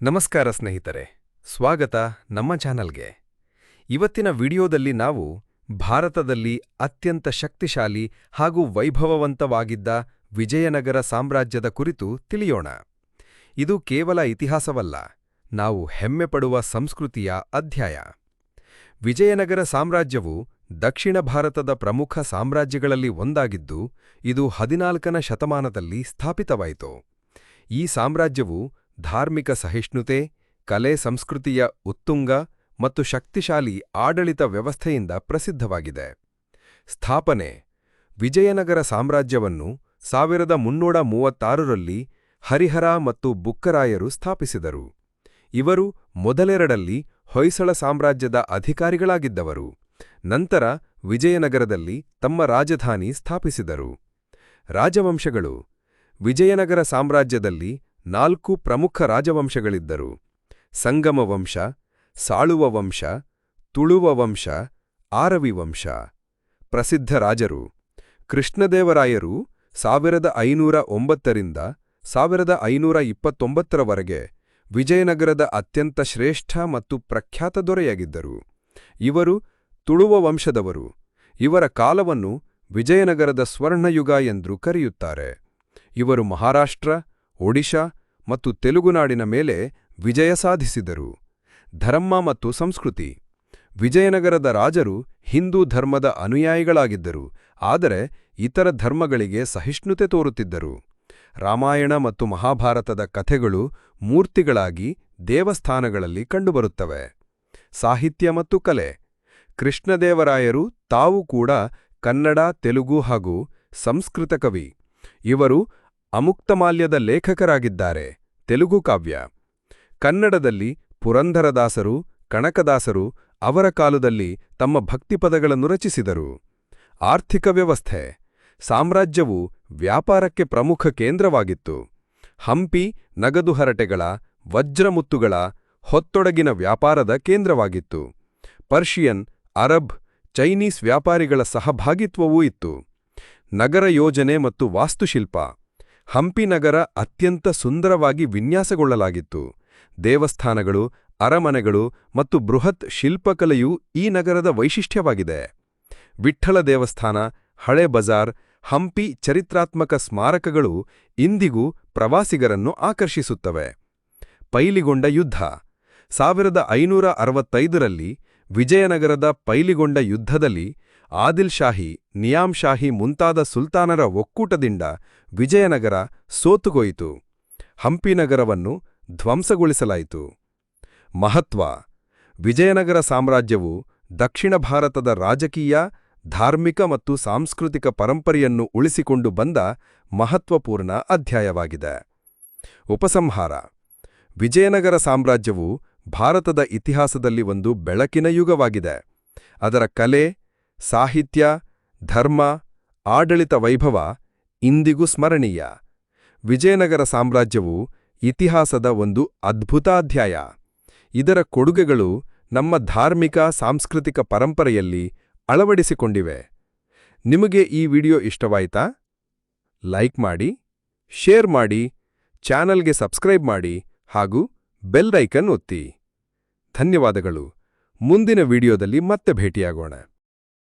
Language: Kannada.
ನಮಸ್ಕಾರ ಸ್ನೇಹಿತರೆ, ಸ್ವಾಗತ ನಮ್ಮ ಚಾನಲ್ಗೆ. ಇವತ್ತಿನ ವಿಡಿಯೋದಲ್ಲಿ ನಾವು ಭಾರತದಲ್ಲಿ ಅತ್ಯಂತ ಶಕ್ತಿಶಾಲಿ ಹಾಗೂ ವೈಭವವಂತವಾಗಿದ್ದ ವಿಜಯನಗರ ಸಾಮ್ರಾಜ್ಯದ ಕುರಿತು ತಿಳಿಯೋಣ. ಇದು ಕೇವಲ ಇತಿಹಾಸವಲ್ಲ, ನಾವು ಹೆಮ್ಮೆಪಡುವ ಸಂಸ್ಕೃತಿಯ ಅಧ್ಯಾಯ. ವಿಜಯನಗರ ಸಾಮ್ರಾಜ್ಯವು ದಕ್ಷಿಣ ಭಾರತದ ಪ್ರಮುಖ ಸಾಮ್ರಾಜ್ಯಗಳಲ್ಲಿ ಒಂದಾಗಿದ್ದು, ಇದು ಹದಿನಾಲ್ಕನ ಶತಮಾನದಲ್ಲಿ ಸ್ಥಾಪಿತವಾಯಿತು. ಈ ಸಾಮ್ರಾಜ್ಯವು ಧಾರ್ಮಿಕ ಸಹಿಷ್ಣುತೆ, ಕಲೆ, ಸಂಸ್ಕೃತಿಯ ಉತ್ತುಂಗ ಮತ್ತು ಶಕ್ತಿಶಾಲಿ ಆಡಳಿತ ವ್ಯವಸ್ಥೆಯಿಂದ ಪ್ರಸಿದ್ಧವಾಗಿದೆ. ಸ್ಥಾಪನೆ ವಿಜಯನಗರ ಸಾಮ್ರಾಜ್ಯವನ್ನು ಸಾವಿರದ ಮುನ್ನೂರ ಮೂವತ್ತಾರರಲ್ಲಿ ಹರಿಹರ ಮತ್ತು ಬುಕ್ಕರಾಯರು ಸ್ಥಾಪಿಸಿದರು. ಇವರು ಮೊದಲೆರಡಲ್ಲಿ ಹೊಯ್ಸಳ ಸಾಮ್ರಾಜ್ಯದ ಅಧಿಕಾರಿಗಳಾಗಿದ್ದವರು. ನಂತರ ವಿಜಯನಗರದಲ್ಲಿ ತಮ್ಮ ರಾಜಧಾನಿ ಸ್ಥಾಪಿಸಿದರು. ರಾಜವಂಶಗಳು ವಿಜಯನಗರ ಸಾಮ್ರಾಜ್ಯದಲ್ಲಿ ನಾಲ್ಕು ಪ್ರಮುಖ ರಾಜವಂಶಗಳಿದ್ದರು. ಸಂಗಮ ವಂಶ ಸಾಳುವ ವಂಶ ತುಳುವ ವಂಶ ಆರವಿ ವಂಶ ಪ್ರಸಿದ್ಧ ರಾಜರು ಕೃಷ್ಣದೇವರಾಯರು ಸಾವಿರದ ಐನೂರ ಒಂಬತ್ತರಿಂದ ಸಾವಿರದ ಐನೂರ ಇಪ್ಪತ್ತೊಂಬತ್ತರವರೆಗೆ ವಿಜಯನಗರದ ಅತ್ಯಂತ ಶ್ರೇಷ್ಠ ಮತ್ತು ಪ್ರಖ್ಯಾತ ದೊರೆಯಾಗಿದ್ದರು. ಇವರು ತುಳುವ ವಂಶದವರು ಇವರ ಕಾಲವನ್ನು ವಿಜಯನಗರದ ಸ್ವರ್ಣಯುಗ ಎಂದು ಕರೆಯುತ್ತಾರೆ. ಇವರು ಮಹಾರಾಷ್ಟ್ರ, ಒಡಿಶಾ ಮತ್ತು ತೆಲುಗುನಾಡಿನ ಮೇಲೆ ವಿಜಯ ಸಾಧಿಸಿದರು. ಧರ್ಮ ಮತ್ತು ಸಂಸ್ಕೃತಿ. ವಿಜಯನಗರದ ರಾಜರು ಹಿಂದೂ ಧರ್ಮದ ಅನುಯಾಯಿಗಳಾಗಿದ್ದರು, ಆದರೆ ಇತರ ಧರ್ಮಗಳಿಗೆ ಸಹಿಷ್ಣುತೆ ತೋರುತ್ತಿದ್ದರು. ರಾಮಾಯಣ ಮತ್ತು ಮಹಾಭಾರತದ ಕಥೆಗಳು ಮೂರ್ತಿಗಳಾಗಿ ದೇವಸ್ಥಾನಗಳಲ್ಲಿ ಕಂಡುಬರುತ್ತವೆ. ಸಾಹಿತ್ಯ ಮತ್ತು ಕಲೆ. ಕೃಷ್ಣದೇವರಾಯರು ತಾವು ಕೂಡ ಕನ್ನಡ, ತೆಲುಗು ಹಾಗೂ ಸಂಸ್ಕೃತ ಕವಿ. ಇವರು ಅಮುಕ್ತಮಾಲ್ಯದ ಲೇಖಕರಾಗಿದ್ದಾರೆ. ತೆಲುಗು ಕಾವ್ಯ. ಕನ್ನಡದಲ್ಲಿ ಪುರಂದರದಾಸರು ಕಣಕದಾಸರು ಅವರ ಕಾಲದಲ್ಲಿ ತಮ್ಮ ಭಕ್ತಿಪದಗಳನ್ನು ರಚಿಸಿದರು. ಆರ್ಥಿಕ ವ್ಯವಸ್ಥೆ. ಸಾಮ್ರಾಜ್ಯವು ವ್ಯಾಪಾರಕ್ಕೆ ಪ್ರಮುಖ ಕೇಂದ್ರವಾಗಿತ್ತು. ಹಂಪಿ, ನಗದು ಹರಟೆಗಳ ವಜ್ರಮುತ್ತುಗಳ ಹೊತ್ತೊಡಗಿನ ವ್ಯಾಪಾರದ ಕೇಂದ್ರವಾಗಿತ್ತು. ಪರ್ಷಿಯನ್, ಅರಬ್, ಚೈನೀಸ್ ವ್ಯಾಪಾರಿಗಳ ಸಹಭಾಗಿತ್ವವೂ ಇತ್ತು. ನಗರ ಯೋಜನೆ ಮತ್ತು ವಾಸ್ತುಶಿಲ್ಪ. ಹಂಪಿ ನಗರ ಅತ್ಯಂತ ಸುಂದರವಾಗಿ ವಿನ್ಯಾಸಗೊಳ್ಳಲಾಗಿತ್ತು. ದೇವಸ್ಥಾನಗಳು, ಅರಮನೆಗಳು ಮತ್ತು ಬೃಹತ್ ಶಿಲ್ಪಕಲೆಯು ಈ ನಗರದ ವೈಶಿಷ್ಟ್ಯವಾಗಿದೆ. ವಿಠ್ಠಲ ದೇವಸ್ಥಾನ, ಹಳೆ ಬಜಾರ್, ಹಂಪಿ ಚರಿತ್ರಾತ್ಮಕ ಸ್ಮಾರಕಗಳು ಇಂದಿಗೂ ಪ್ರವಾಸಿಗರನ್ನು ಆಕರ್ಷಿಸುತ್ತವೆ. ಪೈಲಿಗೊಂಡ ಯುದ್ಧ. ಸಾವಿರದ ಐನೂರ ವಿಜಯನಗರದ ಪೈಲಿಗೊಂಡ ಯುದ್ಧದಲ್ಲಿ ಆದಿಲ್ ಶಾಹಿ, ನಿಯಾಮ್ ಶಾಹಿ ಮುಂತಾದ ಸುಲ್ತಾನರ ಒಕ್ಕೂಟದಿಂದ ವಿಜಯನಗರ ಸೋತುಗೊಯಿತು. ಹಂಪಿನಗರವನ್ನು ಧ್ವಂಸಗೊಳಿಸಲಾಯಿತು. ಮಹತ್ವ, ವಿಜಯನಗರ ಸಾಮ್ರಾಜ್ಯವು ದಕ್ಷಿಣ ಭಾರತದ ರಾಜಕೀಯ, ಧಾರ್ಮಿಕ ಮತ್ತು ಸಾಂಸ್ಕೃತಿಕ ಪರಂಪರೆಯನ್ನು ಉಳಿಸಿಕೊಂಡು ಬಂದ ಮಹತ್ವಪೂರ್ಣ ಅಧ್ಯಾಯವಾಗಿದೆ. ಉಪಸಂಹಾರ, ವಿಜಯನಗರ ಸಾಮ್ರಾಜ್ಯವು ಭಾರತದ ಇತಿಹಾಸದಲ್ಲಿ ಒಂದು ಬೆಳಕಿನ ಯುಗವಾಗಿದೆ. ಅದರ ಕಲೆ ಸಾಹಿತ್ಯ, ಧರ್ಮ, ಆಡಳಿತ ವೈಭವ ಇಂದಿಗೂ ಸ್ಮರಣೀಯ. ವಿಜಯನಗರ ಸಾಮ್ರಾಜ್ಯವು ಇತಿಹಾಸದ ಒಂದು ಅದ್ಭುತಾಧ್ಯಾಯ. ಇದರ ಕೊಡುಗೆಗಳು ನಮ್ಮ ಧಾರ್ಮಿಕ, ಸಾಂಸ್ಕೃತಿಕ ಪರಂಪರೆಯಲ್ಲಿ ಅಳವಡಿಸಿಕೊಂಡಿವೆ. ನಿಮಗೆ ಈ ವಿಡಿಯೋ ಇಷ್ಟವಾಯಿತಾ? ಲೈಕ್ ಮಾಡಿ, ಶೇರ್ ಮಾಡಿ, ಚಾನಲ್ಗೆ ಸಬ್ಸ್ಕ್ರೈಬ್ ಮಾಡಿ ಹಾಗೂ ಬೆಲ್ ಒತ್ತಿ. ಧನ್ಯವಾದಗಳು. ಮುಂದಿನ ವಿಡಿಯೋದಲ್ಲಿ ಮತ್ತೆ ಭೇಟಿಯಾಗೋಣ.